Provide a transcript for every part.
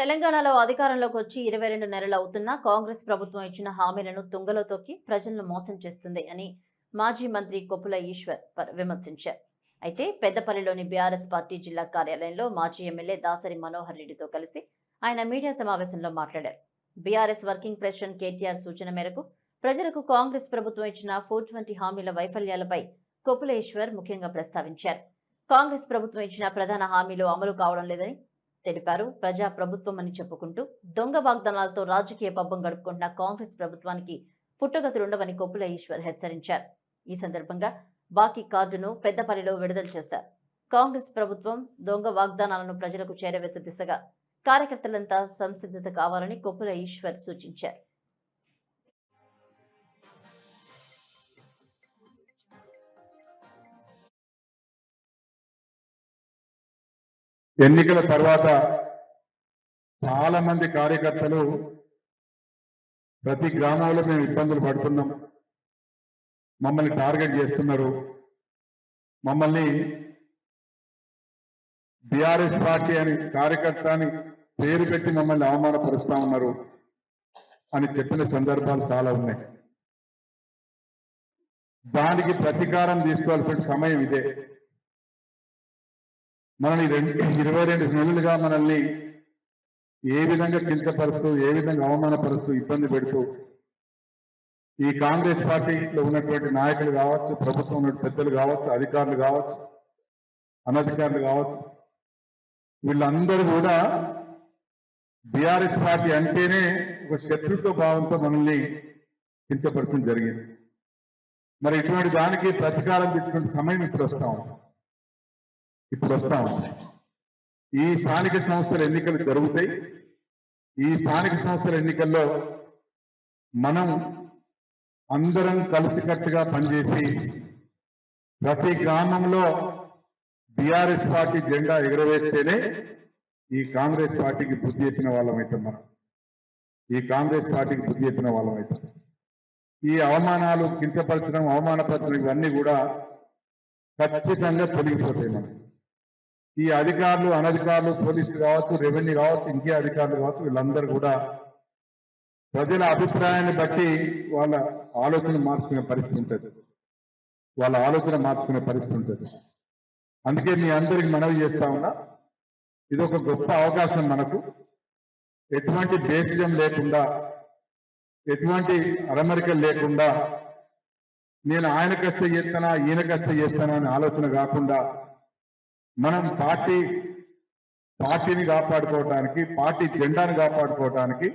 తెలంగాణలో అధికారంలోకి వచ్చి ఇరవై రెండు నెలలు అవుతున్నా కాంగ్రెస్ ప్రభుత్వం ఇచ్చిన హామీలను తుంగలో తొక్కి ప్రజలను మోసం చేస్తుంది అని మాజీ మంత్రి కొప్పుల ఈశ్వర్ విమర్శించారు. అయితే పెద్దపల్లిలోని బీఆర్ఎస్ పార్టీ జిల్లా కార్యాలయంలో మాజీ ఎమ్మెల్యే దాసరి మనోహర్ రెడ్డితో కలిసి ఆయన మీడియా సమావేశంలో మాట్లాడారు. బీఆర్ఎస్ వర్కింగ్ ప్రెసిడెంట్ కేటీఆర్ సూచన మేరకు ప్రజలకు కాంగ్రెస్ ప్రభుత్వం ఇచ్చిన ఫోర్ ట్వంటీ హామీల వైఫల్యాలపై కొప్పుల ఈశ్వర్ ముఖ్యంగా ప్రస్తావించారు. కాంగ్రెస్ ప్రభుత్వం ఇచ్చిన ప్రధాన హామీలు అమలు కావడం లేదని తెలిపారు. ప్రజా ప్రభుత్వం అని చెప్పుకుంటూ దొంగ వాగ్దానాలతో రాజకీయ పబ్బం గడుపుకుంటున్న కాంగ్రెస్ ప్రభుత్వానికి పుట్టగతులుండవని కొప్పుల ఈశ్వర్ హెచ్చరించారు. ఈ సందర్భంగా బాకీ కార్డును పెద్దపల్లిలో విడుదల చేశారు. కాంగ్రెస్ ప్రభుత్వం దొంగ వాగ్దానాలను ప్రజలకు చేరవేసే దిశగా కార్యకర్తలంతా సంసిద్ధత కావాలని కొప్పుల ఈశ్వర్ సూచించారు. ఎన్నికల తర్వాత చాలా మంది కార్యకర్తలు ప్రతి గ్రామంలో మేము ఇబ్బందులు పడుతున్నాం. మమ్మల్ని టార్గెట్ చేస్తున్నారు. మమ్మల్ని బీఆర్ఎస్ పార్టీ అని కార్యకర్త అని పేరు పెట్టి మమ్మల్ని అవమానపరుస్తా ఉన్నారు అని చెప్పిన సందర్భాలు చాలా ఉన్నాయి. దానికి ప్రతీకారం తీసుకోవాల్సిన సమయం ఇదే. మనల్ని రెండు ఇరవై రెండు నెలలుగా మనల్ని ఏ విధంగా కించపరుస్తూ ఏ విధంగా అవమానపరుస్తూ ఇబ్బంది పెడుతూ ఈ కాంగ్రెస్ పార్టీలో ఉన్నటువంటి నాయకులు కావచ్చు ప్రభుత్వం ఉన్న పెద్దలు కావచ్చు అధికారులు కావచ్చు అనధికారులు కావచ్చు వీళ్ళందరూ కూడా బీఆర్ఎస్ పార్టీ అంటేనే ఒక శత్రుత్వ భావంతో మనల్ని కించపరచడం జరిగింది. మరి ఇటువంటి దానికి ప్రతీకారం తెచ్చుకునే సమయం ఇప్పుడు వస్తా ఇప్పుడు వస్తా ఉంది ఈ స్థానిక సంస్థల ఎన్నికలు జరుగుతాయి. ఈ స్థానిక సంస్థల ఎన్నికల్లో మనం అందరం కలిసికట్టుగా పనిచేసి ప్రతి గ్రామంలో బీఆర్ఎస్ పార్టీ జెండా ఎగురవేస్తేనే ఈ కాంగ్రెస్ పార్టీకి బుద్ధి చెప్పిన వాళ్ళం అవుతాం మనం. ఈ కాంగ్రెస్ పార్టీకి బుద్ధి చెప్పిన వాళ్ళం అవుతాం. ఈ అవమానాలు కించపరచడం అవమానపరచడం ఇవన్నీ కూడా ఖచ్చితంగా తొలగిపోతాయి మనం. ఈ అధికారులు అనధికారులు పోలీసులు కావచ్చు రెవెన్యూ కావచ్చు ఇంకే అధికారులు కావచ్చు వీళ్ళందరూ కూడా ప్రజల అభిప్రాయాన్ని బట్టి వాళ్ళ ఆలోచన మార్చుకునే పరిస్థితి ఉంటుంది. వాళ్ళ ఆలోచన మార్చుకునే పరిస్థితి ఉంటుంది. అందుకే మీ అందరికి మనవి చేస్తా ఉన్నా ఇది ఒక గొప్ప అవకాశం మనకు. ఎటువంటి బేసిజం లేకుండా ఎటువంటి అరమరికలు లేకుండా నేను ఆయన కష్ట చేస్తానా ఈయన కష్ట చేస్తానా అనే ఆలోచన కాకుండా మనం పార్టీ పార్టీని కాపాడుకోవడానికి పార్టీ జెండాను కాపాడుకోవడానికి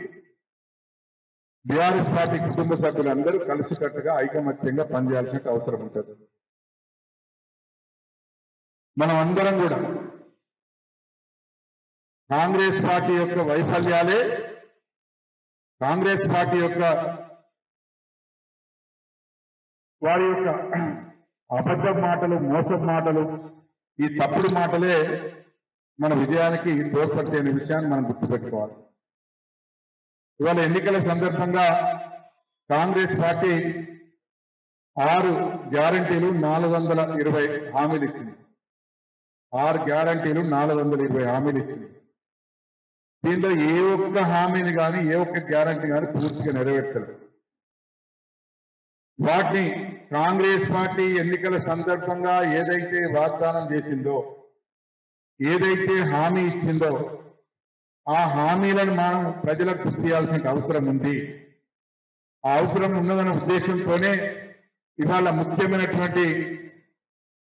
బీఆర్ఎస్ పార్టీ కుటుంబ సభ్యులందరూ కలిసికట్టుగా ఐకమత్యంగా పనిచేయాల్సిన అవసరం ఉంటుంది. మనం అందరం కూడా కాంగ్రెస్ పార్టీ యొక్క వైఫల్యాలే కాంగ్రెస్ పార్టీ యొక్క వారి యొక్క అబద్ధ మాటలు మోసం మాటలు ఈ తప్పుడు మాటలే మన విజయానికి తోడ్పడితే అనే విషయాన్ని మనం గుర్తుపెట్టుకోవాలి. ఇవాళ ఎన్నికల సందర్భంగా కాంగ్రెస్ పార్టీ ఆరు గ్యారంటీలు నాలుగు వందల ఇరవై హామీలు ఇచ్చింది ఆరు గ్యారంటీలు నాలుగు వందల ఇరవై హామీలు ఇచ్చింది దీంట్లో ఏ ఒక్క హామీని కానీ ఏ ఒక్క గ్యారంటీ కానీ పూర్తిగా నెరవేర్చలేదు. వాటిని కాంగ్రెస్ పార్టీ ఎన్నికల సందర్భంగా ఏదైతే వాగ్దానం చేసిందో ఏదైతే హామీ ఇచ్చిందో ఆ హామీలను మనం ప్రజలకు గుర్తియాల్సిన అవసరం ఉంది. ఆ అవసరం ఉన్నదన్న ఉద్దేశంతోనే ఇవాళ ముఖ్యమైనటువంటి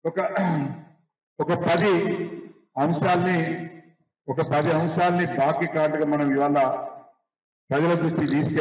ఒక ఒక పది అంశాల్ని ఒక పది అంశాల్ని బాకీ కార్డుగా మనం ఇవాళ ప్రజల దృష్టి తీసుకెళ్ళి.